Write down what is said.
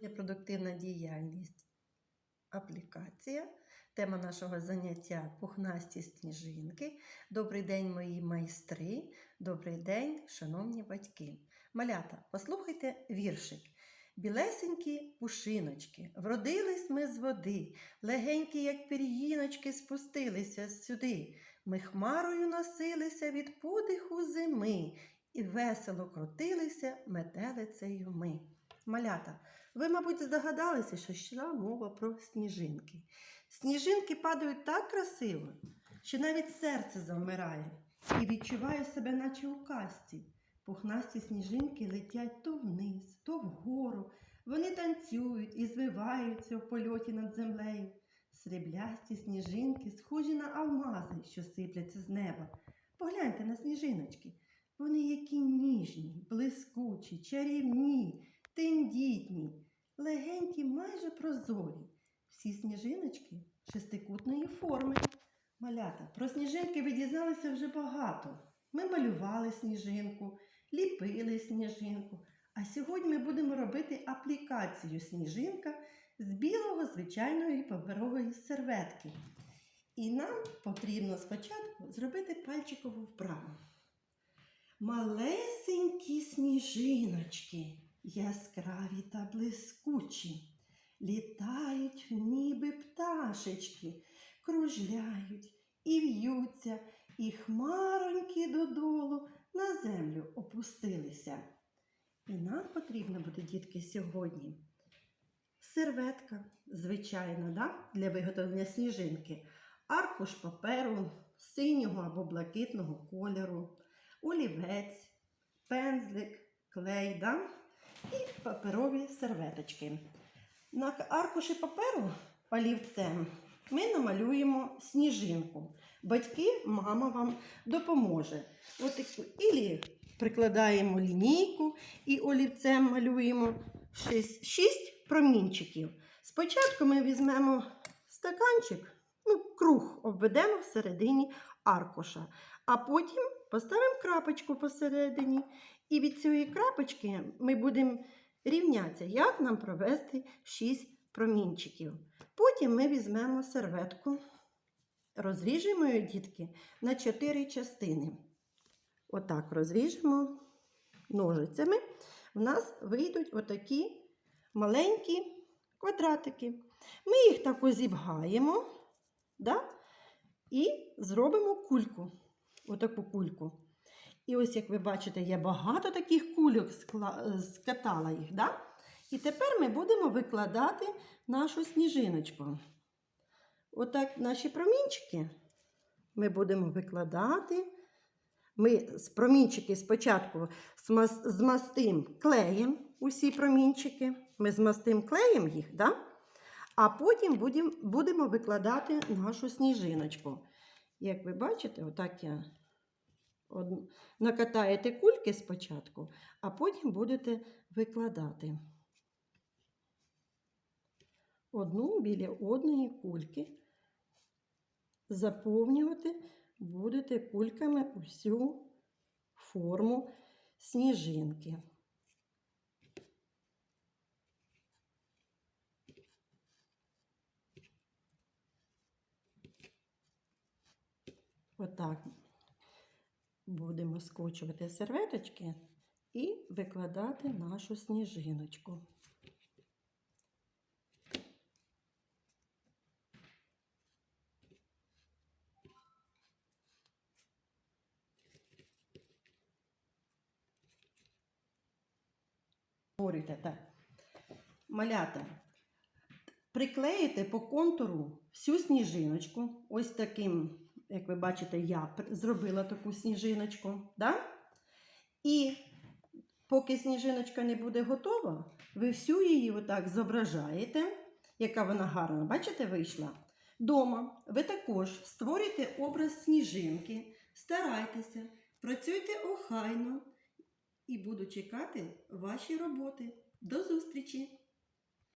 Продуктивна діяльність. Аплікація. Тема нашого заняття пухнасті сніжинки. Добрий день, мої майстри. Добрий день, шановні батьки. Малята, послухайте віршик. Білесенькі пушиночки, вродились ми з води, легенькі, як пір'їночки, спустилися сюди. Ми хмарою носилися від подиху зими, і весело крутилися метелицею ми. Малята, ви, мабуть, здогадалися, що йшла мова про сніжинки. Сніжинки падають так красиво, що навіть серце завмирає і відчуває себе, наче у казці. Пухнасті сніжинки летять то вниз, то вгору. Вони танцюють і звиваються в польоті над землею. Сріблясті сніжинки схожі на алмази, що сипляться з неба. Погляньте на сніжиночки. Вони які ніжні, блискучі, чарівні, тендітні, легенькі, майже прозорі. Всі сніжиночки шестикутної форми. Малята, про сніжинки ви дізналися вже багато. Ми малювали сніжинку, ліпили сніжинку. А сьогодні ми будемо робити аплікацію сніжинка з білого звичайної паперової серветки. І нам потрібно спочатку зробити пальчикову вправу. Малесенькі сніжиночки, яскраві та блискучі, літають ніби пташечки, кружляють і в'ються, і хмароньки додолу на землю опустилися. І нам потрібно буде, дітки, сьогодні серветка, звичайно, да? для виготовлення сніжинки, аркуш паперу синього або блакитного кольору, олівець, пензлик, клей да? І паперові серветочки. На аркуші паперу олівцем ми намалюємо сніжинку. Батьки, мама вам допоможе. Отаку. Ілі прикладаємо лінійку і олівцем малюємо 6, 6 промінчиків. Спочатку ми візьмемо стаканчик, ну, круг обведемо всередині аркуша, а потім поставимо крапочку посередині. І від цієї крапочки ми будемо рівнятися, як нам провести 6 промінчиків. Потім ми візьмемо серветку, розріжемо її, дітки, на 4 частини. Отак розріжемо ножицями. У нас вийдуть отакі маленькі квадратики. Ми їх так озібгаємо да? і зробимо кульку. Отаку кульку. І ось, як ви бачите, я багато таких кульок скла... скатала їх. Да? І тепер ми будемо викладати нашу сніжиночку. Отак наші промінчики ми будемо викладати. Ми промінчики спочатку змас- змастим клеєм усі промінчики. Ми змастим клеєм їх, да? а потім будемо викладати нашу сніжиночку. Як ви бачите, отак я од- накатаєте кульки спочатку, а потім будете викладати одну біля одної кульки. Заповнювати будете кульками усю форму сніжинки. Отак будемо скочувати серветочки і викладати нашу сніжиночку. Створюйте так. Малята. Приклеїте по контуру всю сніжиночку. Ось таким, як ви бачите, я зробила таку сніжиночку. Да? І поки сніжиночка не буде готова, ви всю її отак зображаєте, яка вона гарна, бачите, вийшла. Дома ви також створюєте образ сніжинки, старайтеся, працюйте охайно і буду чекати ваші роботи. До зустрічі!